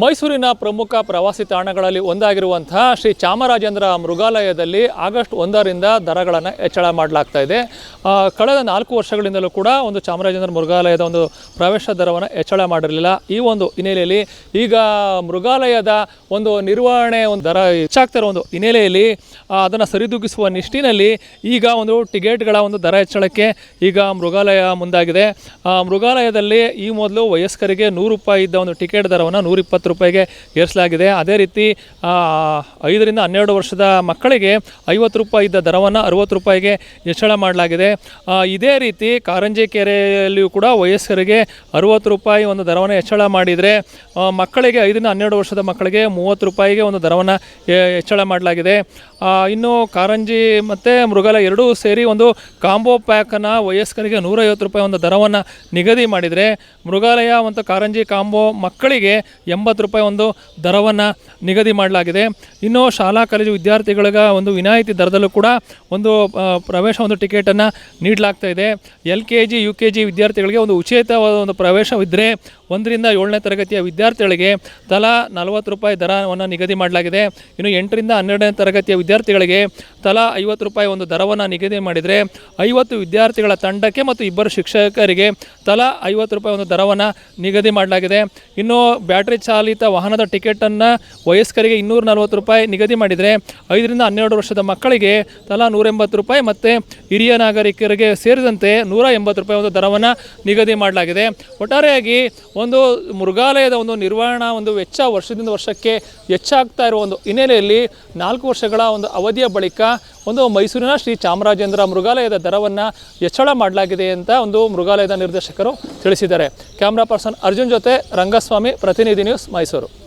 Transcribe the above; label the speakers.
Speaker 1: ಮೈಸೂರಿನ ಪ್ರಮುಖ ಪ್ರವಾಸಿ ತಾಣಗಳಲ್ಲಿ ಒಂದಾಗಿರುವಂತಹ ಶ್ರೀ ಚಾಮರಾಜೇಂದ್ರ ಮೃಗಾಲಯದಲ್ಲಿ ಆಗಸ್ಟ್ ಒಂದರಿಂದ ದರಗಳನ್ನು ಹೆಚ್ಚಳ ಮಾಡಲಾಗ್ತಾ ಇದೆ. ಕಳೆದ ನಾಲ್ಕು ವರ್ಷಗಳಿಂದಲೂ ಕೂಡ ಒಂದು ಚಾಮರಾಜೇಂದ್ರ ಮೃಗಾಲಯದ ಒಂದು ಪ್ರವೇಶ ದರವನ್ನು ಹೆಚ್ಚಳ ಮಾಡಿರಲಿಲ್ಲ. ಈ ಒಂದು ಹಿನ್ನೆಲೆಯಲ್ಲಿ ಈಗ ಮೃಗಾಲಯದ ಒಂದು ನಿರ್ವಹಣೆ ಒಂದು ದರ ಹೆಚ್ಚಾಗ್ತಿರೋ ಒಂದು ಹಿನ್ನೆಲೆಯಲ್ಲಿ ಅದನ್ನು ಸರಿದೂಗಿಸುವ ನಿಷ್ಟಿನಲ್ಲಿ ಈಗ ಒಂದು ಟಿಕೆಟ್ಗಳ ಒಂದು ದರ ಹೆಚ್ಚಳಕ್ಕೆ ಈಗ ಮೃಗಾಲಯ ಮುಂದಾಗಿದೆ. ಮೃಗಾಲಯದಲ್ಲಿ ಈ ಮೊದಲು ವಯಸ್ಕರಿಗೆ ನೂರು ರೂಪಾಯಿ ಇದ್ದ ಒಂದು ಟಿಕೆಟ್ ದರವನ್ನು ನೂರಿಪ್ಪತ್ತು ರೂಪಾಯಿಗೆ ಏರಿಸಲಾಗಿದೆ. ಅದೇ ರೀತಿ ಐದರಿಂದ ಹನ್ನೆರಡು ವರ್ಷದ ಮಕ್ಕಳಿಗೆ ಐವತ್ತು ರೂಪಾಯಿ ಇದ್ದ ದರವನ್ನು ಅರುವತ್ತು ರೂಪಾಯಿಗೆ ಹೆಚ್ಚಳ ಮಾಡಲಾಗಿದೆ. ಇದೇ ರೀತಿ ಕಾರಂಜಿ ಕೆರೆಯಲ್ಲಿಯೂ ಕೂಡ ವಯಸ್ಕರಿಗೆ ಅರುವತ್ತು ರೂಪಾಯಿ ಒಂದು ದರವನ್ನು ಹೆಚ್ಚಳ ಮಾಡಿದರೆ ಮಕ್ಕಳಿಗೆ ಐದರಿಂದ ಹನ್ನೆರಡು ವರ್ಷದ ಮಕ್ಕಳಿಗೆ ಮೂವತ್ತು ರೂಪಾಯಿಗೆ ಒಂದು ದರವನ್ನು ಹೆಚ್ಚಳ ಮಾಡಲಾಗಿದೆ. ಇನ್ನು ಕಾರಂಜಿ ಮತ್ತು ಮೃಗಾಲಯ ಎರಡೂ ಸೇರಿ ಒಂದು ಕಾಂಬೋ ಪ್ಯಾಕನ್ನು ವಯಸ್ಕರಿಗೆ ನೂರೈವತ್ತು ರೂಪಾಯಿ ಒಂದು ದರವನ್ನು ನಿಗದಿ ಮಾಡಿದರೆ, ಮೃಗಾಲಯ ಮತ್ತು ಕಾರಂಜಿ ಕಾಂಬೋ ಮಕ್ಕಳಿಗೆ ಎಂಬತ್ತು ರೂಪಾಯಿ ಒಂದು ದರವನ್ನು ನಿಗದಿ ಮಾಡಲಾಗಿದೆ. ಇನ್ನು ಶಾಲಾ, ಕಾಲೇಜು ವಿದ್ಯಾರ್ಥಿಗಳಿಗೆ ಒಂದು ವಿನಾಯಿತಿ ದರದಲ್ಲೂ ಕೂಡ ಒಂದು ಪ್ರವೇಶ ಒಂದು ಟಿಕೆಟನ್ನು ನೀಡಲಾಗ್ತಾ ಇದೆ. L K G, U K G ವಿದ್ಯಾರ್ಥಿಗಳಿಗೆ ಒಂದು ಉಚಿತವಾದ ಒಂದು ಪ್ರವೇಶವಿದ್ದರೆ ಒಂದರಿಂದ ಏಳನೇ ತರಗತಿಯ ವಿದ್ಯಾರ್ಥಿಗಳಿಗೆ ತಲಾ ನಲವತ್ತು ರೂಪಾಯಿ ದರವನ್ನು ನಿಗದಿ ಮಾಡಲಾಗಿದೆ. ಇನ್ನು ಎಂಟರಿಂದ ಹನ್ನೆರಡನೇ ತರಗತಿಯ ವಿದ್ಯಾರ್ಥಿಗಳಿಗೆ ತಲಾ ಐವತ್ತು ರೂಪಾಯಿ ಒಂದು ದರವನ್ನು ನಿಗದಿ ಮಾಡಿದರೆ ಐವತ್ತು ವಿದ್ಯಾರ್ಥಿಗಳ ತಂಡಕ್ಕೆ ಮತ್ತು ಇಬ್ಬರು ಶಿಕ್ಷಕರಿಗೆ ತಲಾ ಐವತ್ತು ರೂಪಾಯಿ ಒಂದು ದರವನ್ನು ನಿಗದಿ ಮಾಡಲಾಗಿದೆ. ಇನ್ನು ಬ್ಯಾಟ್ರಿ ಚಾಲಿತ ವಾಹನದ ಟಿಕೆಟನ್ನು ವಯಸ್ಕರಿಗೆ ಇನ್ನೂರ ನಲವತ್ತು ರೂಪಾಯಿ ನಿಗದಿ ಮಾಡಿದರೆ ಐದರಿಂದ ಹನ್ನೆರಡು ವರ್ಷದ ಮಕ್ಕಳಿಗೆ ತಲಾ ನೂರ ಎಂಬತ್ತು ರೂಪಾಯಿ ಮತ್ತು ಹಿರಿಯ ನಾಗರಿಕರಿಗೆ ಸೇರಿದಂತೆ ನೂರ ಎಂಬತ್ತು ರೂಪಾಯಿ ಒಂದು ದರವನ್ನು ನಿಗದಿ ಮಾಡಲಾಗಿದೆ. ಒಟ್ಟಾರೆಯಾಗಿ ಒಂದು ಮೃಗಾಲಯದ ಒಂದು ನಿರ್ವಹಣಾ, ಒಂದು ವೆಚ್ಚ ವರ್ಷದಿಂದ ವರ್ಷಕ್ಕೆ ಹೆಚ್ಚಾಗ್ತಾ ಇರುವ ಒಂದು ಹಿನ್ನೆಲೆಯಲ್ಲಿ ನಾಲ್ಕು ವರ್ಷಗಳ ಒಂದು ಅವಧಿಯ ಬಳಿಕ ಒಂದು ಮೈಸೂರಿನ ಶ್ರೀ ಚಾಮರಾಜೇಂದ್ರ ಮೃಗಾಲಯದ ದರವನ್ನು ಹೆಚ್ಚಳ ಮಾಡಲಾಗಿದೆ ಅಂತ ಒಂದು ಮೃಗಾಲಯದ ನಿರ್ದೇಶಕರು ತಿಳಿಸಿದ್ದಾರೆ. ಕ್ಯಾಮ್ರಾ ಪರ್ಸನ್ ಅರ್ಜುನ್ ಜೊತೆ ರಂಗಸ್ವಾಮಿ, ಪ್ರತಿನಿಧಿ ನ್ಯೂಸ್ ಮೈಸೂರು.